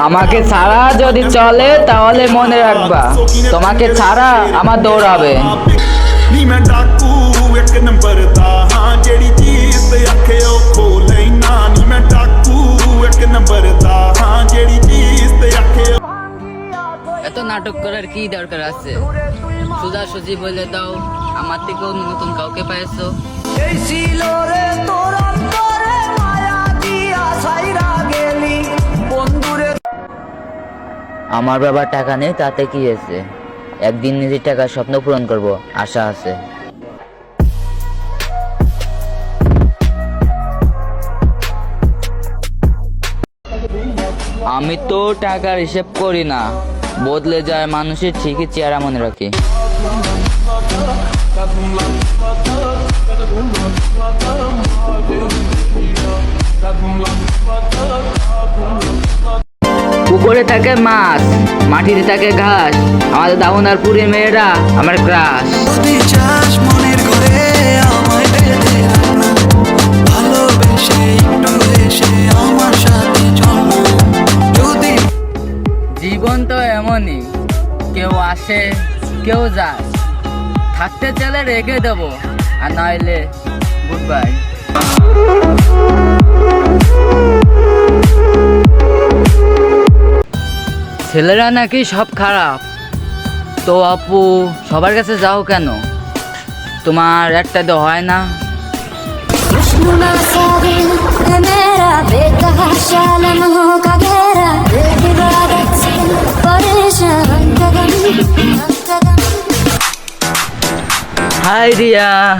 আমাকে ছাড়া যদি চলে তাহলে মনে রাখবা তোমাকে ছাড়া আমার দৌড়াবে এত নাটক করার কি দরকার আছে? সোজাসুজি বলে দাও আমার থেকেও নতুন কাউকে পাইছো। এই ছিল রে আমার বাবার টাকা নেই, তাতে কি আছে একদিন নিজের টাকা স্বপ্ন পূরণ করব, আশা আছে। আমি তো টাকার হিসেব করি না, বদলে যায় মানুষের ঠিকই চেহারা মনে রাখি। পুকুরে থাকে মাছ মাটিতে থাকে ঘাস আমাদের দামোদারপুরের মেয়েরা আমার ক্রাশ যদি চাস মনের ঘরে আমায় বেঁধে রাখ না। ভালোবেসে একটু হেসে আমার। যদি জীবন তো এমনই কেউ আসে কেউ যায় থাকতে চাইলে রেখে দেবো আর নইলে গুড বাই ছেলেরা নাকি সব খারাপ। তো আপু, সবার কাছে যাও কেন? তোমার একটা তো হয় না। হাই রিয়া,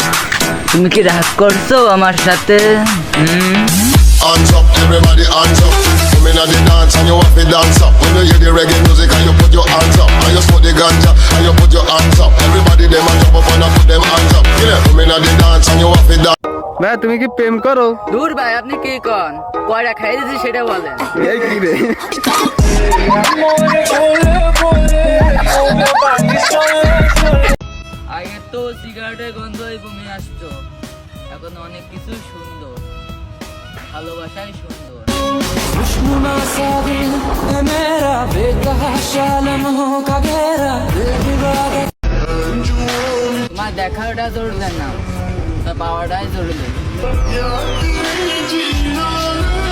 তুমি কি রাগ করছ আমার সাথে? হুম? Hands up, everybody hands up. Come in at the dance and you have to dance up. When you hear the reggae music and you put your hands up. And you smoke the ganja and you put your hands up. Everybody them a jump up and a put them hands up. Yeah, come in at the dance and you have to dance. ভাই তুমি কি প্রেম করো দূর ভাই আপনি কি কন কয়টা খাই দিয়েছি সেটা বলেন এই কি রে আগে তো সিগারেটের গন্ধই বমি আসতো এখন অনেক কিছু সুন্দর ভালোবাসাই সুন্দর दुश्मना साबिल है मेरा बेतहाशा लम्हों का घेरा दिल की बात তোমার দেখাটা জরুরি না তা পাওয়াটাই জরুরি Yeah,